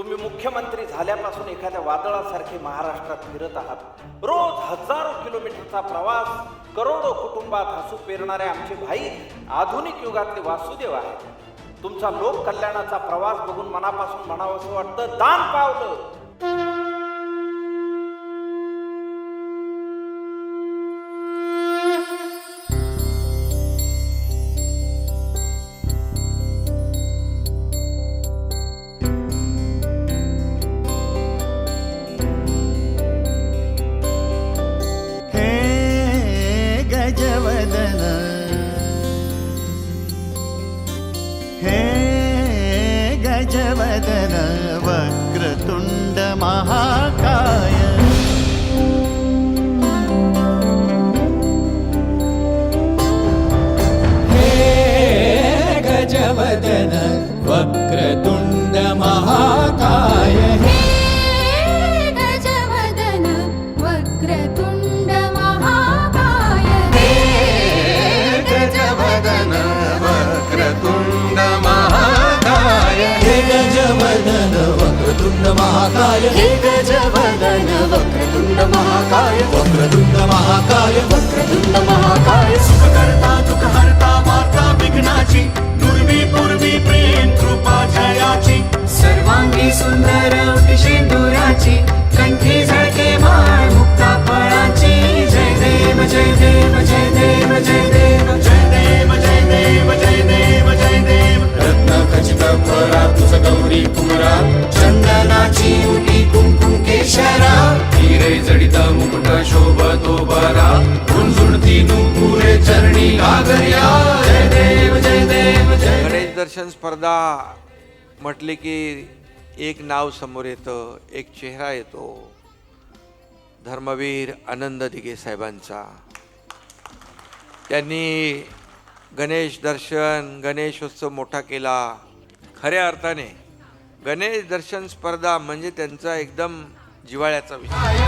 तुम्ही मुख्यमंत्री झाल्यापासून एखाद्या वादळासारखे महाराष्ट्रात फिरत आहात. रोज हजारो किलोमीटरचा प्रवास करोडो कुटुंबात हसू पेरणारे आमचे भाई आधुनिक युगातले वासुदेव आहेत. तुमचा लोक कल्याणाचा प्रवास बघून मनापासून म्हणावं असं वाटतं दान पावलं. वदन वक्रतुण्डमहाकाय हे गजवदन वक्रतुण्डमहा మహాకాయ. ఏకజవదన వక్రతుండ మహాకాయ. వక్రతుండ మహాకాయ. जय स्पर्धा म्हटले की एक नाव समोर येतं एक चेहरा येतो. धर्मवीर आनंद दिघे साहेबांचा. त्यांनी गणेश दर्शन गणेशोत्सव मोठा केला. खऱ्या अर्थाने गणेश दर्शन स्पर्धा म्हणजे त्यांचा एकदम जिव्हाळ्याचा विषय.